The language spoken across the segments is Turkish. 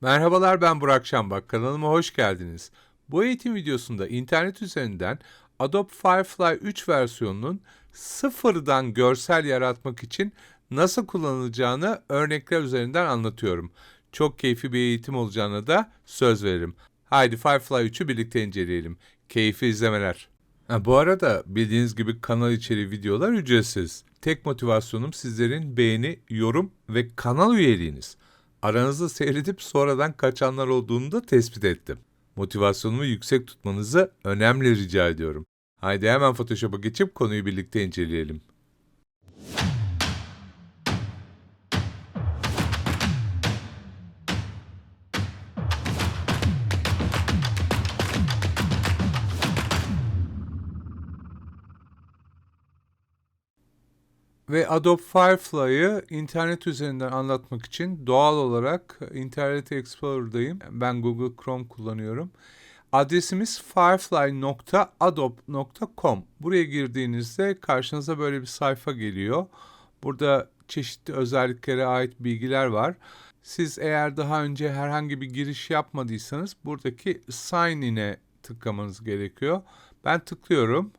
Merhabalar ben Burak Şambak. Kanalıma hoş geldiniz. Bu eğitim videosunda internet üzerinden Adobe Firefly 3 versiyonunun sıfırdan görsel yaratmak için nasıl kullanılacağını örnekler üzerinden anlatıyorum. Çok keyifli bir eğitim olacağına da söz veririm. Haydi Firefly 3'ü birlikte inceleyelim. Keyifli izlemeler. Ha, bu arada bildiğiniz gibi kanal içeri videolar ücretsiz. Tek motivasyonum sizlerin beğeni, yorum ve kanal üyeliğiniz. Aranızda seyredip sonradan kaçanlar olduğunu da tespit ettim. Motivasyonumu yüksek tutmanızı önemli rica ediyorum. Haydi hemen Photoshop'a geçip konuyu birlikte inceleyelim. Ve Adobe Firefly'ı internet üzerinden anlatmak için doğal olarak Internet Explorer'dayım. Ben Google Chrome kullanıyorum. Adresimiz firefly.adobe.com. Buraya girdiğinizde karşınıza böyle bir sayfa geliyor. Burada çeşitli özelliklere ait bilgiler var. Siz eğer daha önce herhangi bir giriş yapmadıysanız buradaki sign in'e tıklamanız gerekiyor. Ben tıklıyorum.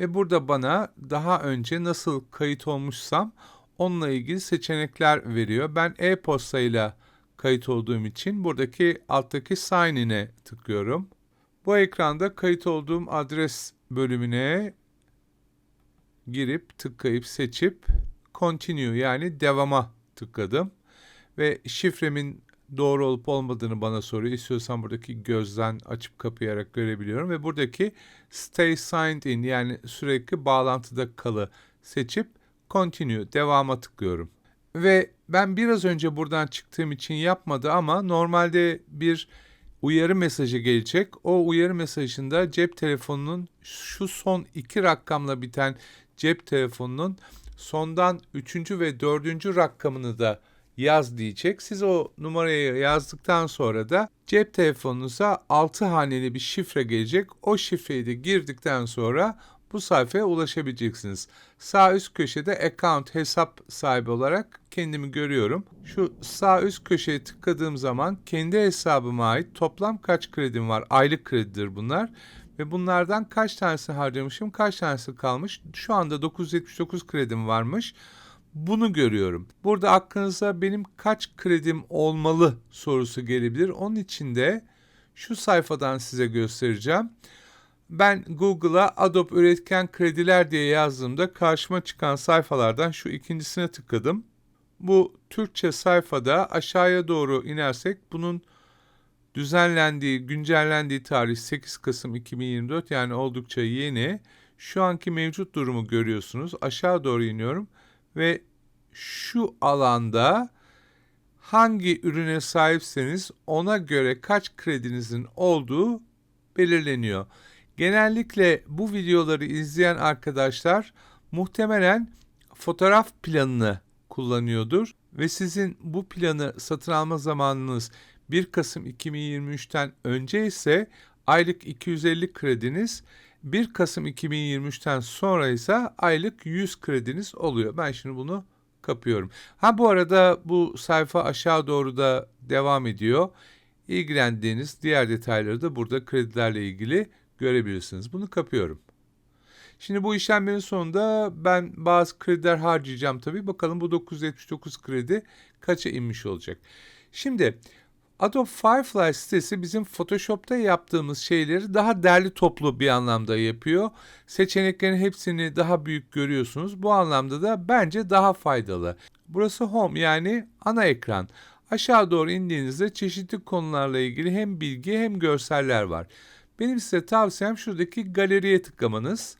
Ve burada bana daha önce nasıl kayıt olmuşsam onunla ilgili seçenekler veriyor. Ben e-posta ile kayıt olduğum için buradaki alttaki sign in'e tıklıyorum. Bu ekranda kayıt olduğum adres bölümüne girip tıklayıp seçip continue yani devama tıkladım ve şifremin doğru olup olmadığını bana soruyor. İstiyorsan buradaki gözden açıp kapayarak görebiliyorum ve buradaki stay signed in yani sürekli bağlantıda kalı seçip continue devama tıklıyorum. Ve ben biraz önce buradan çıktığım için yapmadı ama normalde bir uyarı mesajı gelecek. O uyarı mesajında cep telefonunun şu son iki rakamla biten cep telefonunun sondan üçüncü ve dördüncü rakamını da yaz diyecek. Siz o numarayı yazdıktan sonra da cep telefonunuza 6 haneli bir şifre gelecek. O şifreyi de girdikten sonra bu sayfaya ulaşabileceksiniz. Sağ üst köşede account hesap sahibi olarak kendimi görüyorum. Şu sağ üst köşeye tıkladığım zaman kendi hesabıma ait toplam kaç kredim var? Aylık kredidir bunlar. Ve bunlardan kaç tanesi harcamışım, kaç tanesi kalmış? Şu anda 979 kredim varmış bunu görüyorum. Burada aklınıza benim kaç kredim olmalı sorusu gelebilir. Onun için de şu sayfadan size göstereceğim. Ben Google'a Adobe üretken krediler diye yazdığımda karşıma çıkan sayfalardan şu ikincisine tıkladım. Bu Türkçe sayfada aşağıya doğru inersek bunun düzenlendiği, güncellendiği tarih 8 Kasım 2024 yani oldukça yeni. Şu anki mevcut durumu görüyorsunuz. Aşağı doğru iniyorum ve şu alanda hangi ürüne sahipseniz ona göre kaç kredinizin olduğu belirleniyor. Genellikle bu videoları izleyen arkadaşlar muhtemelen fotoğraf planını kullanıyordur ve sizin bu planı satın alma zamanınız 1 Kasım 2023'ten önce ise aylık 250 krediniz 1 Kasım 2023'ten sonra ise aylık 100 krediniz oluyor. Ben şimdi bunu kapıyorum. Ha bu arada bu sayfa aşağı doğru da devam ediyor. İlgilendiğiniz diğer detayları da burada kredilerle ilgili görebilirsiniz. Bunu kapıyorum. Şimdi bu işlemlerin sonunda ben bazı krediler harcayacağım tabii. Bakalım bu 979 kredi kaça inmiş olacak. Şimdi Adobe Firefly sitesi bizim Photoshop'ta yaptığımız şeyleri daha derli toplu bir anlamda yapıyor. Seçeneklerin hepsini daha büyük görüyorsunuz. Bu anlamda da bence daha faydalı. Burası Home yani ana ekran. Aşağı doğru indiğinizde çeşitli konularla ilgili hem bilgi hem görseller var. Benim size tavsiyem şuradaki galeriye tıklamanız.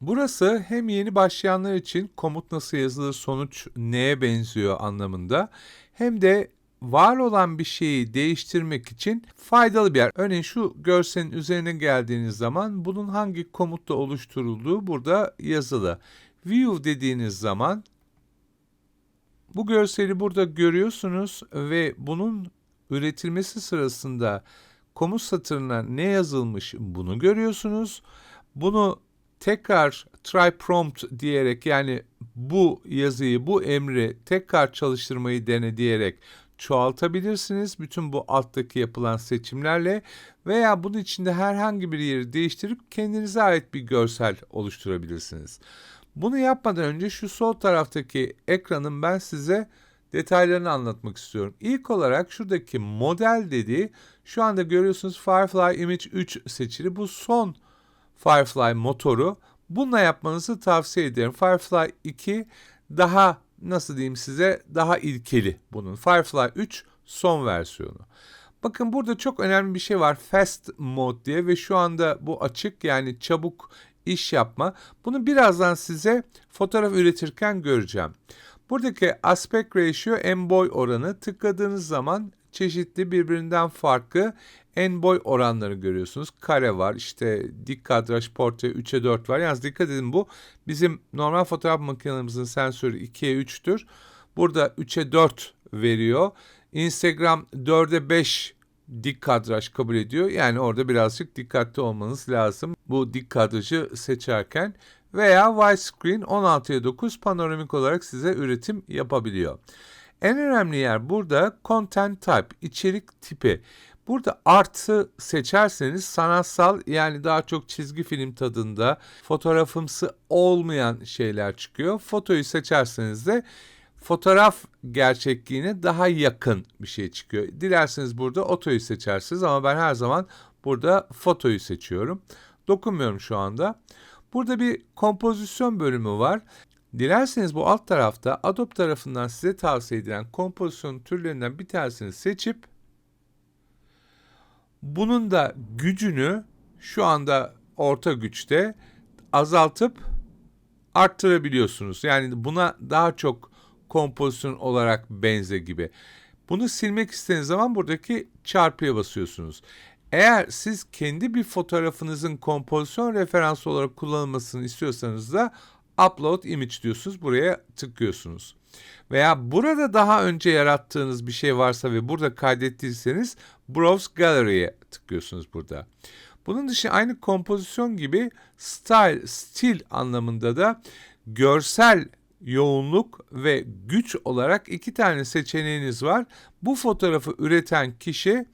Burası hem yeni başlayanlar için komut nasıl yazılır, sonuç neye benziyor anlamında hem de var olan bir şeyi değiştirmek için faydalı bir yer. Örneğin şu görselin üzerine geldiğiniz zaman bunun hangi komutla oluşturulduğu burada yazılı. View dediğiniz zaman bu görseli burada görüyorsunuz ve bunun üretilmesi sırasında komut satırına ne yazılmış bunu görüyorsunuz. Bunu tekrar try prompt diyerek yani bu yazıyı, bu emri tekrar çalıştırmayı dene diyerek çoğaltabilirsiniz. Bütün bu alttaki yapılan seçimlerle veya bunun içinde herhangi bir yeri değiştirip kendinize ait bir görsel oluşturabilirsiniz. Bunu yapmadan önce şu sol taraftaki ekranın ben size detaylarını anlatmak istiyorum. İlk olarak şuradaki model dediği şu anda görüyorsunuz Firefly Image 3 seçili. Bu son Firefly motoru. Bununla yapmanızı tavsiye ederim. Firefly 2 daha nasıl diyeyim size daha ilkeli bunun. Firefly 3 son versiyonu. Bakın burada çok önemli bir şey var. Fast mode diye ve şu anda bu açık yani çabuk iş yapma. Bunu birazdan size fotoğraf üretirken göreceğim. Buradaki aspect ratio en boy oranı tıkladığınız zaman çeşitli birbirinden farklı en boy oranları görüyorsunuz. Kare var, işte dik kadraj portre 3'e 4 var. Yalnız dikkat edin bu bizim normal fotoğraf makinelerimizin sensörü 2'ye 3'tür. Burada 3'e 4 veriyor. Instagram 4'e 5 dik kadraj kabul ediyor. Yani orada birazcık dikkatli olmanız lazım bu dik kadrajı seçerken veya widescreen 16'ya 9 panoramik olarak size üretim yapabiliyor. En önemli yer burada content type, içerik tipi. Burada artı seçerseniz sanatsal yani daha çok çizgi film tadında fotoğrafımsı olmayan şeyler çıkıyor. Fotoyu seçerseniz de fotoğraf gerçekliğine daha yakın bir şey çıkıyor. Dilerseniz burada otoyu seçersiniz ama ben her zaman burada fotoyu seçiyorum. Dokunmuyorum şu anda. Burada bir kompozisyon bölümü var. Dilerseniz bu alt tarafta Adobe tarafından size tavsiye edilen kompozisyon türlerinden bir tanesini seçip bunun da gücünü şu anda orta güçte azaltıp arttırabiliyorsunuz. Yani buna daha çok kompozisyon olarak benze gibi. Bunu silmek istediğiniz zaman buradaki çarpıya basıyorsunuz. Eğer siz kendi bir fotoğrafınızın kompozisyon referansı olarak kullanılmasını istiyorsanız da upload image diyorsunuz. Buraya tıklıyorsunuz. Veya burada daha önce yarattığınız bir şey varsa ve burada kaydettiyseniz Browse Gallery'e tıklıyorsunuz burada. Bunun dışı aynı kompozisyon gibi style, stil anlamında da görsel yoğunluk ve güç olarak iki tane seçeneğiniz var. Bu fotoğrafı üreten kişi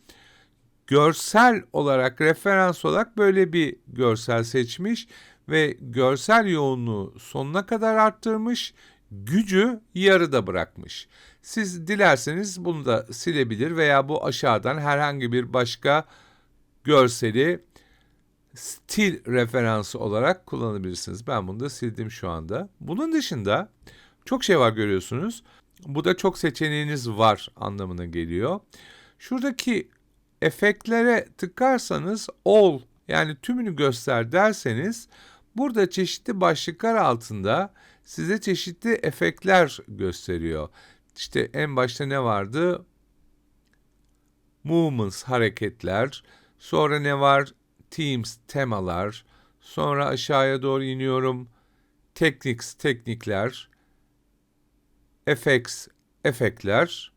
görsel olarak referans olarak böyle bir görsel seçmiş ve görsel yoğunluğu sonuna kadar arttırmış, gücü yarıda bırakmış. Siz dilerseniz bunu da silebilir veya bu aşağıdan herhangi bir başka görseli stil referansı olarak kullanabilirsiniz. Ben bunu da sildim şu anda. Bunun dışında çok şey var görüyorsunuz. Bu da çok seçeneğiniz var anlamına geliyor. Şuradaki efektlere tıkarsanız all yani tümünü göster derseniz burada çeşitli başlıklar altında size çeşitli efektler gösteriyor. İşte en başta ne vardı? Movements, hareketler. Sonra ne var? Themes, temalar. Sonra aşağıya doğru iniyorum. Techniques, teknikler. Effects, efektler.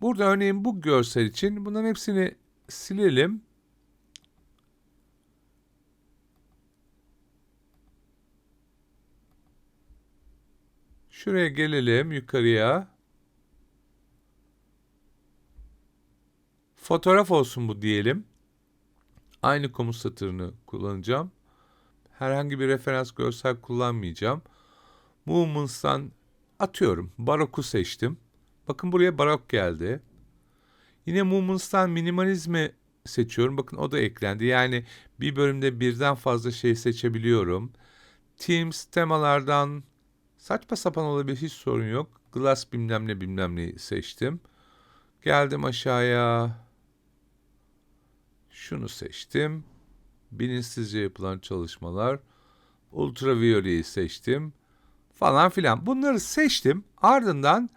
Burada örneğin bu görsel için bunların hepsini silelim. Şuraya gelelim yukarıya. Fotoğraf olsun bu diyelim. Aynı komut satırını kullanacağım. Herhangi bir referans görsel kullanmayacağım. Movements'tan atıyorum. Barok'u seçtim. Bakın buraya barok geldi. Yine Movements'tan minimalizmi seçiyorum. Bakın o da eklendi. Yani bir bölümde birden fazla şey seçebiliyorum. Teams, temalardan saçma sapan olabilir hiç sorun yok. Glass bilmem ne bilmem ne seçtim. Geldim aşağıya. Şunu seçtim. Bilinçsizce yapılan çalışmalar. Ultraviyoleyi seçtim. Falan filan. Bunları seçtim. Ardından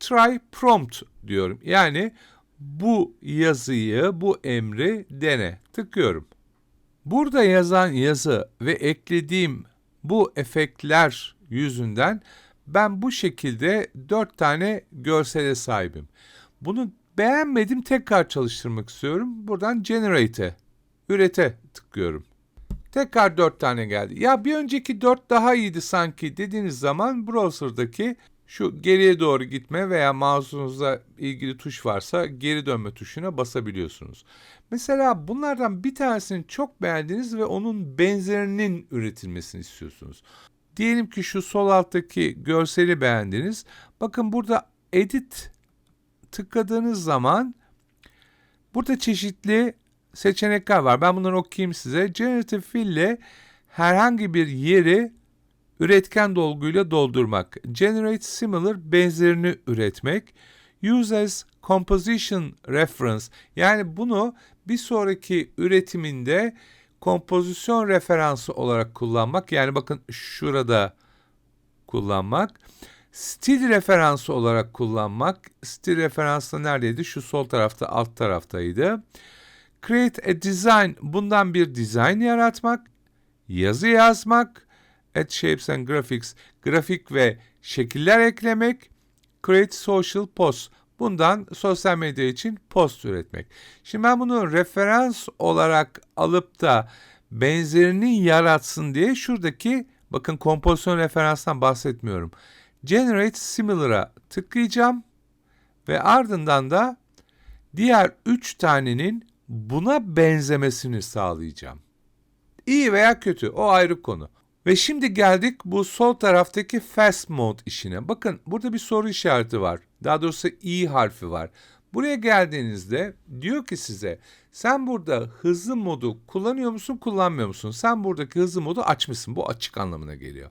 try prompt diyorum. Yani bu yazıyı, bu emri dene. Tıklıyorum. Burada yazan yazı ve eklediğim bu efektler yüzünden ben bu şekilde dört tane görsele sahibim. Bunu beğenmedim tekrar çalıştırmak istiyorum. Buradan generate'e, ürete tıklıyorum. Tekrar 4 tane geldi. Ya bir önceki 4 daha iyiydi sanki dediğiniz zaman browser'daki şu geriye doğru gitme veya mouse'unuzla ilgili tuş varsa geri dönme tuşuna basabiliyorsunuz. Mesela bunlardan bir tanesini çok beğendiniz ve onun benzerinin üretilmesini istiyorsunuz. Diyelim ki şu sol alttaki görseli beğendiniz. Bakın burada edit tıkladığınız zaman burada çeşitli seçenekler var. Ben bunları okuyayım size. Generative Fill ile herhangi bir yeri üretken dolguyla doldurmak. Generate similar benzerini üretmek. Use as composition reference yani bunu bir sonraki üretiminde kompozisyon referansı olarak kullanmak. Yani bakın şurada kullanmak. Stil referansı olarak kullanmak. Stil referansı neredeydi? Şu sol tarafta, alt taraftaydı. Create a design. Bundan bir design yaratmak. Yazı yazmak. Add shapes and graphics. Grafik ve şekiller eklemek. Create social post. Bundan sosyal medya için post üretmek. Şimdi ben bunu referans olarak alıp da benzerini yaratsın diye şuradaki bakın kompozisyon referanstan bahsetmiyorum. Generate Similar'a tıklayacağım ve ardından da diğer 3 tanenin buna benzemesini sağlayacağım. İyi veya kötü o ayrı konu. Ve şimdi geldik bu sol taraftaki fast mode işine. Bakın burada bir soru işareti var. Daha doğrusu i harfi var. Buraya geldiğinizde diyor ki size sen burada hızlı modu kullanıyor musun kullanmıyor musun? Sen buradaki hızlı modu açmışsın. Bu açık anlamına geliyor.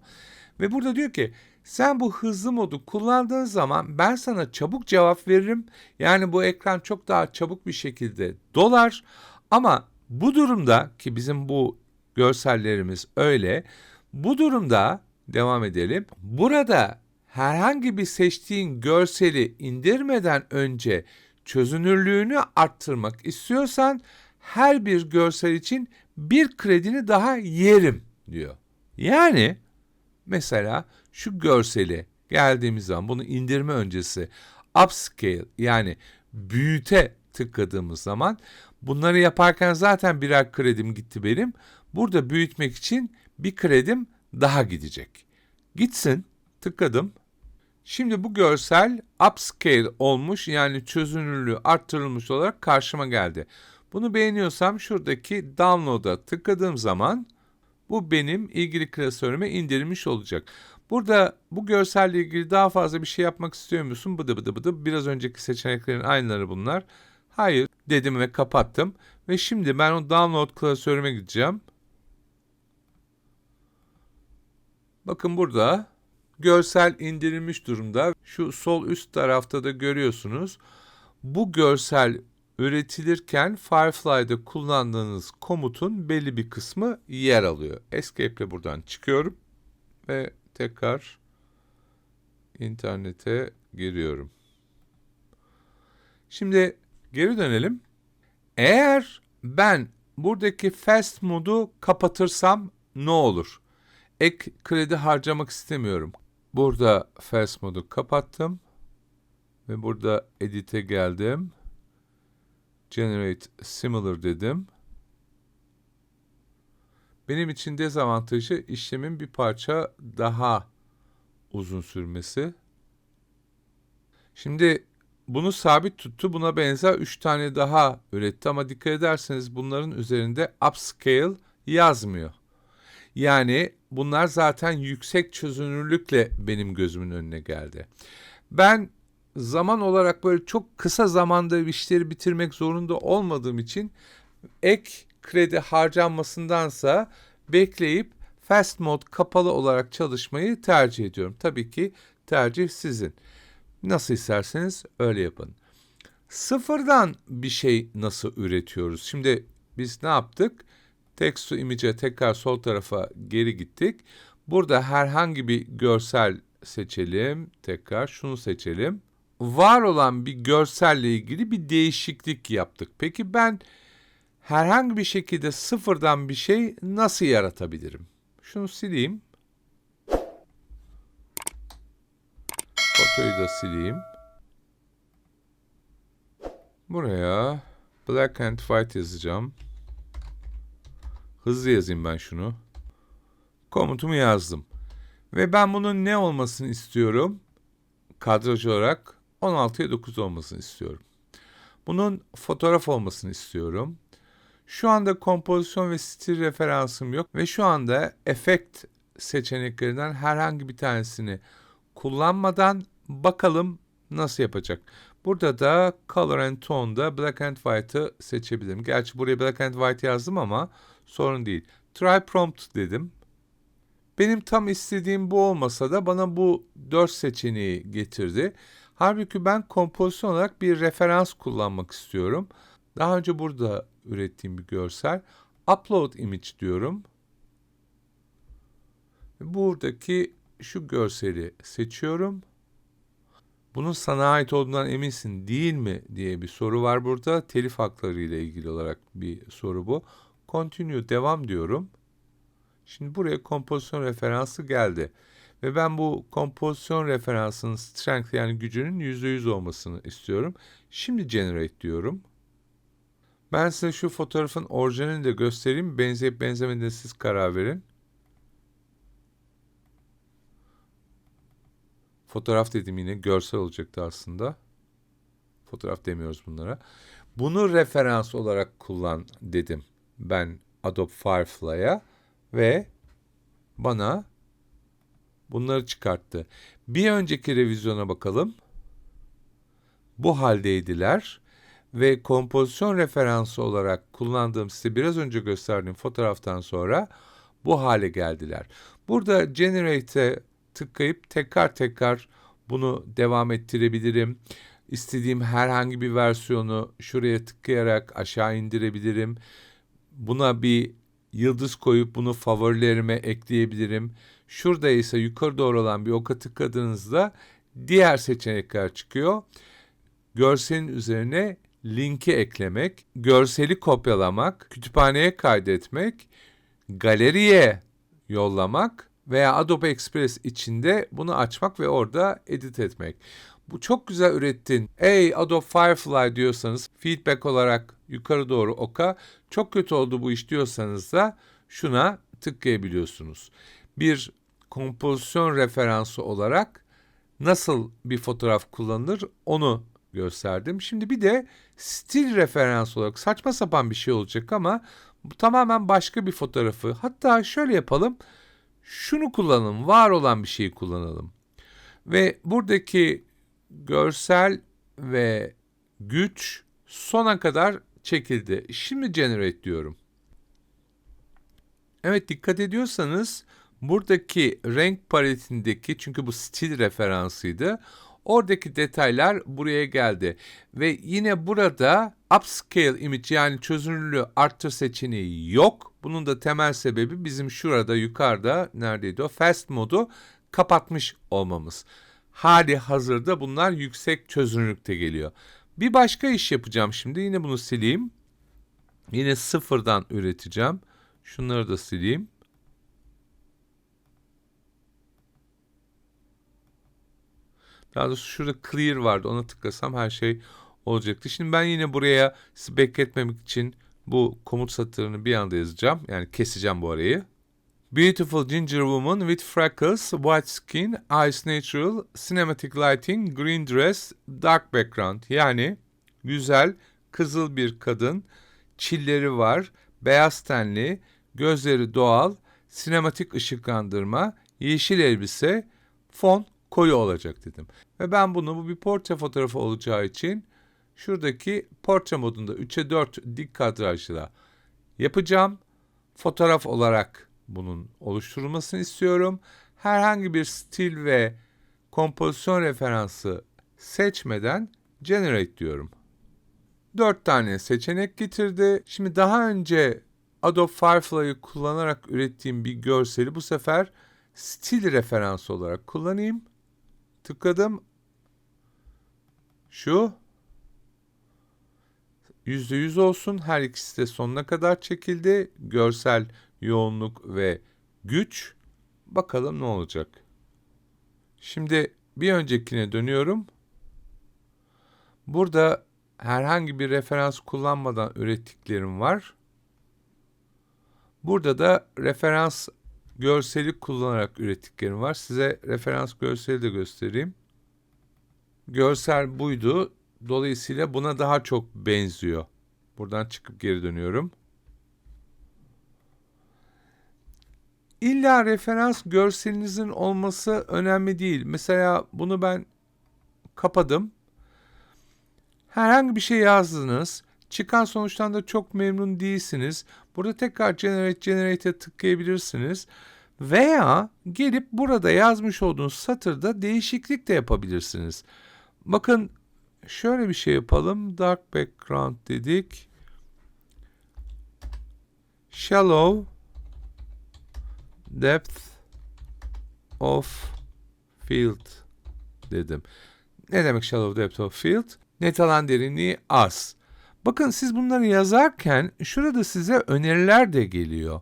Ve burada diyor ki sen bu hızlı modu kullandığın zaman ben sana çabuk cevap veririm. Yani bu ekran çok daha çabuk bir şekilde dolar. Ama bu durumda ki bizim bu görsellerimiz öyle. Bu durumda devam edelim. Burada herhangi bir seçtiğin görseli indirmeden önce çözünürlüğünü arttırmak istiyorsan her bir görsel için bir kredini daha yerim diyor. Yani mesela şu görseli geldiğimiz zaman bunu indirme öncesi upscale yani büyüte tıkladığımız zaman bunları yaparken zaten birer kredim gitti benim. Burada büyütmek için bir kredim daha gidecek. Gitsin tıkladım. Şimdi bu görsel upscale olmuş yani çözünürlüğü arttırılmış olarak karşıma geldi. Bunu beğeniyorsam şuradaki download'a tıkladığım zaman bu benim ilgili klasörüme indirilmiş olacak. Burada bu görselle ilgili daha fazla bir şey yapmak istiyor musun? Bıdı bıdı bıdı. Biraz önceki seçeneklerin aynıları bunlar. Hayır dedim ve kapattım. Ve şimdi ben o download klasörüme gideceğim. Bakın burada görsel indirilmiş durumda. Şu sol üst tarafta da görüyorsunuz. Bu görsel üretilirken Firefly'da kullandığınız komutun belli bir kısmı yer alıyor. Escape ile buradan çıkıyorum ve tekrar internete giriyorum. Şimdi geri dönelim. Eğer ben buradaki fast modu kapatırsam ne olur? Ek kredi harcamak istemiyorum. Burada fast modu kapattım ve burada edit'e geldim. Generate similar dedim. Benim için dezavantajı işlemin bir parça daha uzun sürmesi. Şimdi bunu sabit tuttu. Buna benzer 3 tane daha üretti ama dikkat ederseniz bunların üzerinde upscale yazmıyor. Yani bunlar zaten yüksek çözünürlükle benim gözümün önüne geldi. Ben zaman olarak böyle çok kısa zamanda işleri bitirmek zorunda olmadığım için ek kredi harcanmasındansa bekleyip fast mode kapalı olarak çalışmayı tercih ediyorum. Tabii ki tercih sizin. Nasıl isterseniz öyle yapın. Sıfırdan bir şey nasıl üretiyoruz? Şimdi biz ne yaptık? Text to image'e tekrar sol tarafa geri gittik. Burada herhangi bir görsel seçelim. Tekrar şunu seçelim. Var olan bir görselle ilgili bir değişiklik yaptık. Peki ben herhangi bir şekilde sıfırdan bir şey nasıl yaratabilirim? Şunu sileyim. Fotoyu da sileyim. Buraya black and white yazacağım. Hızlı yazayım ben şunu. Komutumu yazdım. Ve ben bunun ne olmasını istiyorum? Kadraj olarak 16'ya 9 olmasını istiyorum. Bunun fotoğraf olmasını istiyorum. Şu anda kompozisyon ve stil referansım yok ve şu anda efekt seçeneklerinden herhangi bir tanesini kullanmadan bakalım nasıl yapacak. Burada da Color and Tone'da Black and White'ı seçebilirim. Gerçi buraya Black and White yazdım ama sorun değil. Try Prompt dedim. Benim tam istediğim bu olmasa da bana bu dört seçeneği getirdi. Halbuki ben kompozisyon olarak bir referans kullanmak istiyorum. Daha önce burada ürettiğim bir görsel. Upload image diyorum. Buradaki şu görseli seçiyorum. Bunun sana ait olduğundan eminsin değil mi diye bir soru var burada. Telif hakları ile ilgili olarak bir soru bu. Continue devam diyorum. Şimdi buraya kompozisyon referansı geldi. Ve ben bu kompozisyon referansının strength yani gücünün %100 olmasını istiyorum. Şimdi generate diyorum. Ben size şu fotoğrafın orijinalini de göstereyim. Benzeyip benzemediğine siz karar verin. Fotoğraf dedim yine görsel olacaktı aslında. Fotoğraf demiyoruz bunlara. Bunu referans olarak kullan dedim ben Adobe Firefly'a ve bana bunları çıkarttı. Bir önceki revizyona bakalım. Bu haldeydiler ve kompozisyon referansı olarak kullandığım size biraz önce gösterdiğim fotoğraftan sonra bu hale geldiler. Burada Generate'e tıklayıp tekrar tekrar bunu devam ettirebilirim. İstediğim herhangi bir versiyonu şuraya tıklayarak aşağı indirebilirim. Buna bir yıldız koyup bunu favorilerime ekleyebilirim. Şurada ise yukarı doğru olan bir oka tıkladığınızda diğer seçenekler çıkıyor. Görselin üzerine linki eklemek, görseli kopyalamak, kütüphaneye kaydetmek, galeriye yollamak veya Adobe Express içinde bunu açmak ve orada edit etmek. Bu çok güzel ürettin. Ey Adobe Firefly diyorsanız feedback olarak yukarı doğru oka. Çok kötü oldu bu iş diyorsanız da şuna tıklayabiliyorsunuz. Bir kompozisyon referansı olarak nasıl bir fotoğraf kullanılır onu gösterdim. Şimdi bir de stil referans olarak saçma sapan bir şey olacak ama bu tamamen başka bir fotoğrafı. Hatta şöyle yapalım. Şunu kullanalım. Var olan bir şeyi kullanalım. Ve buradaki görsel ve güç sona kadar çekildi. Şimdi generate diyorum. Evet dikkat ediyorsanız buradaki renk paletindeki çünkü bu stil referansıydı. Oradaki detaylar buraya geldi. Ve yine burada upscale image yani çözünürlüğü arttır seçeneği yok. Bunun da temel sebebi bizim şurada yukarıda neredeydi o fast modu kapatmış olmamız. Hali hazırda bunlar yüksek çözünürlükte geliyor. Bir başka iş yapacağım şimdi. Yine bunu sileyim. Yine sıfırdan üreteceğim. Şunları da sileyim. Daha doğrusu şurada clear vardı. Ona tıklasam her şey olacaktı. Şimdi ben yine buraya bekletmemek için bu komut satırını bir anda yazacağım. Yani keseceğim bu arayı. Beautiful ginger woman with freckles, white skin, eyes natural, cinematic lighting, green dress, dark background. Yani güzel, kızıl bir kadın, çilleri var, beyaz tenli, gözleri doğal, sinematik ışıklandırma, yeşil elbise, fon koyu olacak dedim. Ve ben bunu bu bir portre fotoğrafı olacağı için şuradaki portre modunda 3'e 4 dik kadrajla yapacağım. Fotoğraf olarak bunun oluşturulmasını istiyorum. Herhangi bir stil ve kompozisyon referansı seçmeden generate diyorum. 4 tane seçenek getirdi. Şimdi daha önce Adobe Firefly'ı kullanarak ürettiğim bir görseli bu sefer stil referansı olarak kullanayım. Tıkladım. Şu %100 olsun. Her ikisi de sonuna kadar çekildi. Görsel yoğunluk ve güç. Bakalım ne olacak. Şimdi bir öncekine dönüyorum. Burada herhangi bir referans kullanmadan ürettiklerim var. Burada da referans görseli kullanarak ürettiklerim var. Size referans görseli de göstereyim. Görsel buydu. Dolayısıyla buna daha çok benziyor. Buradan çıkıp geri dönüyorum. İlla referans görselinizin olması önemli değil. Mesela bunu ben kapadım. Herhangi bir şey yazdınız. Çıkan sonuçtan da çok memnun değilsiniz. Burada tekrar Generate Generate'e tıklayabilirsiniz. Veya gelip burada yazmış olduğunuz satırda değişiklik de yapabilirsiniz. Bakın şöyle bir şey yapalım. Dark background dedik. Shallow depth of field dedim. Ne demek shallow depth of field? Net alan derinliği az. Bakın siz bunları yazarken şurada size öneriler de geliyor.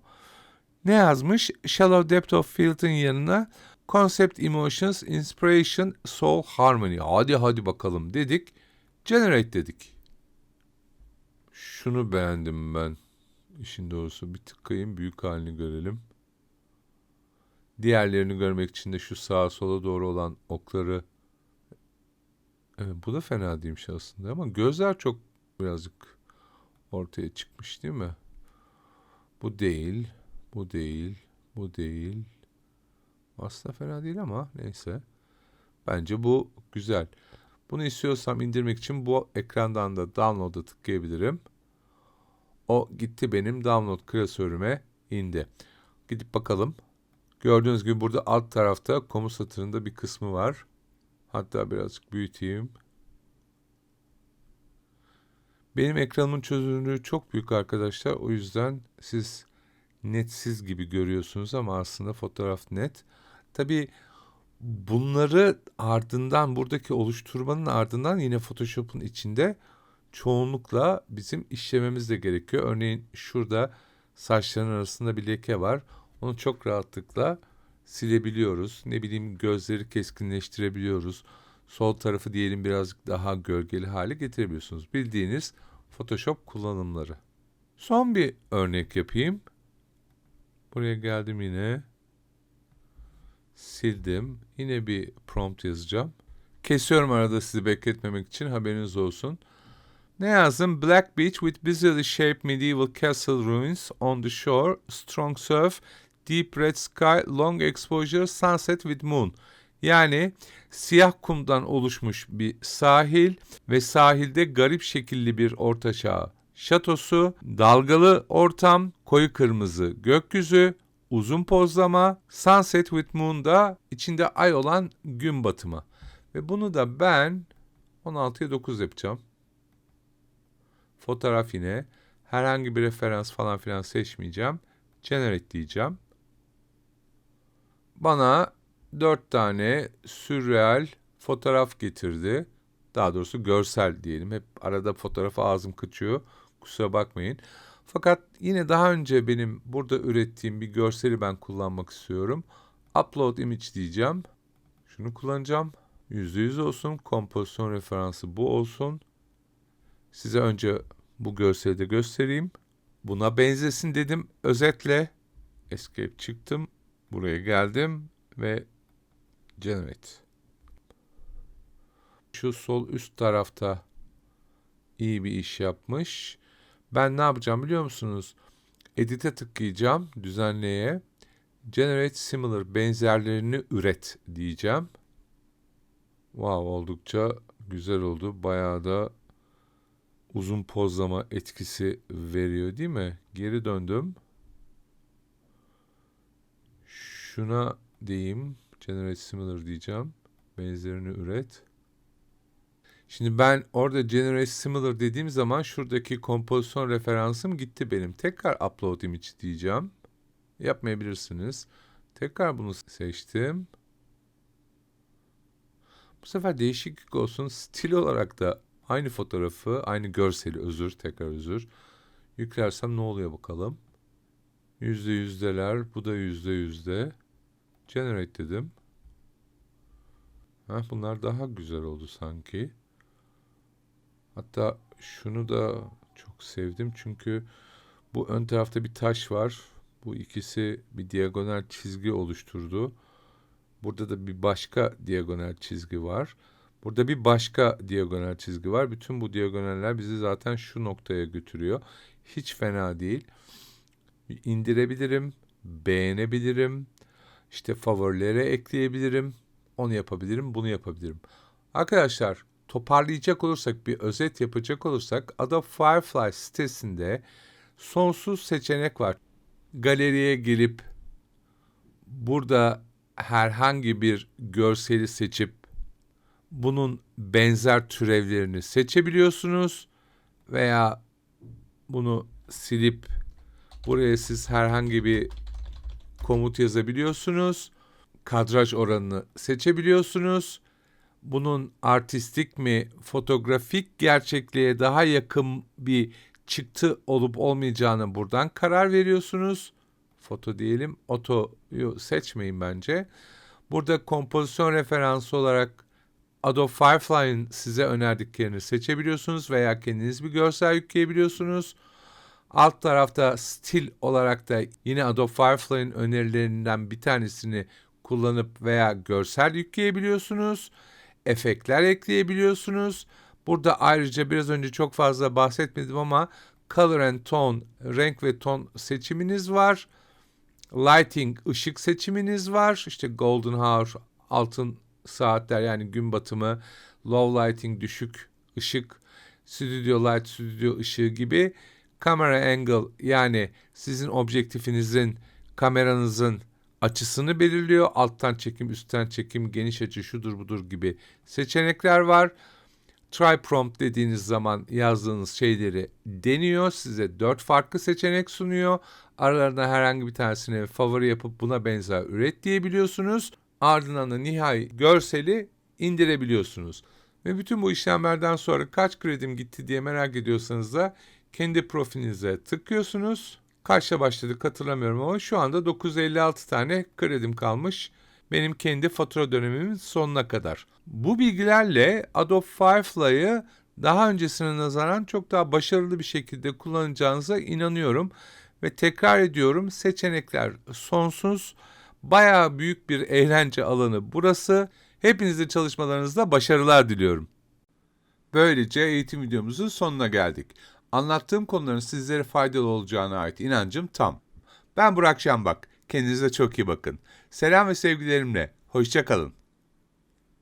Ne yazmış? Shallow depth of field'ın yanına concept emotions, inspiration, soul harmony. Hadi hadi bakalım dedik. Generate dedik. Şunu beğendim ben. İşin doğrusu bir tıkayım büyük halini görelim. Diğerlerini görmek için de şu sağa sola doğru olan okları Evet, bu da fena değilmiş aslında ama gözler çok birazcık ortaya çıkmış değil mi? Bu değil, bu değil, bu değil. Aslında fena değil ama neyse. Bence bu güzel. Bunu istiyorsam indirmek için bu ekrandan da download'a tıklayabilirim. O gitti benim download klasörüme indi. Gidip bakalım. Gördüğünüz gibi burada alt tarafta komut satırında bir kısmı var. Hatta birazcık büyüteyim. Benim ekranımın çözünürlüğü çok büyük arkadaşlar. O yüzden siz netsiz gibi görüyorsunuz ama aslında fotoğraf net. Tabii bunları ardından buradaki oluşturmanın ardından yine Photoshop'un içinde çoğunlukla bizim işlememiz de gerekiyor. Örneğin şurada saçların arasında bir leke var. Onu çok rahatlıkla silebiliyoruz. Ne bileyim gözleri keskinleştirebiliyoruz. Sol tarafı diyelim birazcık daha gölgeli hale getirebiliyorsunuz. Bildiğiniz Photoshop kullanımları. Son bir örnek yapayım. Buraya geldim yine. Sildim. Yine bir prompt yazacağım. Kesiyorum arada sizi bekletmemek için haberiniz olsun. Ne yazdım? Black beach with bizarrely shaped medieval castle ruins on the shore, strong surf, deep red sky, long exposure, sunset with moon. Yani siyah kumdan oluşmuş bir sahil ve sahilde garip şekilli bir ortaçağ şatosu, dalgalı ortam, koyu kırmızı gökyüzü, uzun pozlama, sunset with moon'da içinde ay olan gün batımı. Ve bunu da ben 16'ya 9 yapacağım. Fotoğraf yine herhangi bir referans falan filan seçmeyeceğim. Generate diyeceğim. Bana dört tane sürreal fotoğraf getirdi. Daha doğrusu görsel diyelim. Hep arada fotoğrafa ağzım kaçıyor. Kusura bakmayın. Fakat yine daha önce benim burada ürettiğim bir görseli ben kullanmak istiyorum. Upload image diyeceğim. Şunu kullanacağım. %100 olsun. Kompozisyon referansı bu olsun. Size önce bu görseli de göstereyim. Buna benzesin dedim. Özetle escape çıktım. Buraya geldim ve generate. Şu sol üst tarafta iyi bir iş yapmış. Ben ne yapacağım biliyor musunuz? Edit'e tıklayacağım, düzenleye. Generate similar benzerlerini üret diyeceğim. Wow oldukça güzel oldu. Bayağı da uzun pozlama etkisi veriyor değil mi? Geri döndüm. Şuna diyeyim. Generate similar diyeceğim. Benzerini üret. Şimdi ben orada generate similar dediğim zaman şuradaki kompozisyon referansım gitti benim. Tekrar upload image diyeceğim. Yapmayabilirsiniz. Tekrar bunu seçtim. Bu sefer değişiklik olsun. Stil olarak da aynı fotoğrafı, aynı görseli özür, tekrar özür. Yüklersem ne oluyor bakalım. Yüzde yüzdeler, bu da yüzde yüzde. Generate dedim. Ha, bunlar daha güzel oldu sanki. Hatta şunu da çok sevdim çünkü bu ön tarafta bir taş var. Bu ikisi bir diagonal çizgi oluşturdu. Burada da bir başka diagonal çizgi var. Burada bir başka diagonal çizgi var. Bütün bu diagonaller bizi zaten şu noktaya götürüyor. Hiç fena değil. İndirebilirim, beğenebilirim. İşte favorilere ekleyebilirim. Onu yapabilirim, bunu yapabilirim. Arkadaşlar toparlayacak olursak, bir özet yapacak olursak Adobe Firefly sitesinde sonsuz seçenek var. Galeriye gelip burada herhangi bir görseli seçip bunun benzer türevlerini seçebiliyorsunuz veya bunu silip buraya siz herhangi bir komut yazabiliyorsunuz. Kadraj oranını seçebiliyorsunuz. Bunun artistik mi, fotoğrafik gerçekliğe daha yakın bir çıktı olup olmayacağını buradan karar veriyorsunuz. Foto diyelim, otoyu seçmeyin bence. Burada kompozisyon referansı olarak Adobe Firefly'ın size önerdiklerini seçebiliyorsunuz veya kendiniz bir görsel yükleyebiliyorsunuz. Alt tarafta stil olarak da yine Adobe Firefly'ın önerilerinden bir tanesini kullanıp veya görsel yükleyebiliyorsunuz. Efektler ekleyebiliyorsunuz. Burada ayrıca biraz önce çok fazla bahsetmedim ama Color and Tone, renk ve ton seçiminiz var. Lighting, ışık seçiminiz var. İşte Golden Hour, altın saatler yani gün batımı, low lighting, düşük ışık, studio light, stüdyo ışığı gibi camera angle yani sizin objektifinizin, kameranızın açısını belirliyor. Alttan çekim, üstten çekim, geniş açı, şudur budur gibi seçenekler var. Try prompt dediğiniz zaman yazdığınız şeyleri deniyor. Size dört farklı seçenek sunuyor. Aralarında herhangi bir tanesini favori yapıp buna benzer üret diyebiliyorsunuz. Ardından da nihai görseli indirebiliyorsunuz. Ve bütün bu işlemlerden sonra kaç kredim gitti diye merak ediyorsanız da kendi profilinize tıklıyorsunuz. Kaçla başladık hatırlamıyorum ama şu anda 956 tane kredim kalmış. Benim kendi fatura dönemimin sonuna kadar. Bu bilgilerle Adobe Firefly'ı daha öncesine nazaran çok daha başarılı bir şekilde kullanacağınıza inanıyorum. Ve tekrar ediyorum seçenekler sonsuz. Bayağı büyük bir eğlence alanı burası. Hepinize çalışmalarınızda başarılar diliyorum. Böylece eğitim videomuzun sonuna geldik. Anlattığım konuların sizlere faydalı olacağına ait inancım tam. Ben Burak Şambak. Kendinize çok iyi bakın. Selam ve sevgilerimle. Hoşçakalın.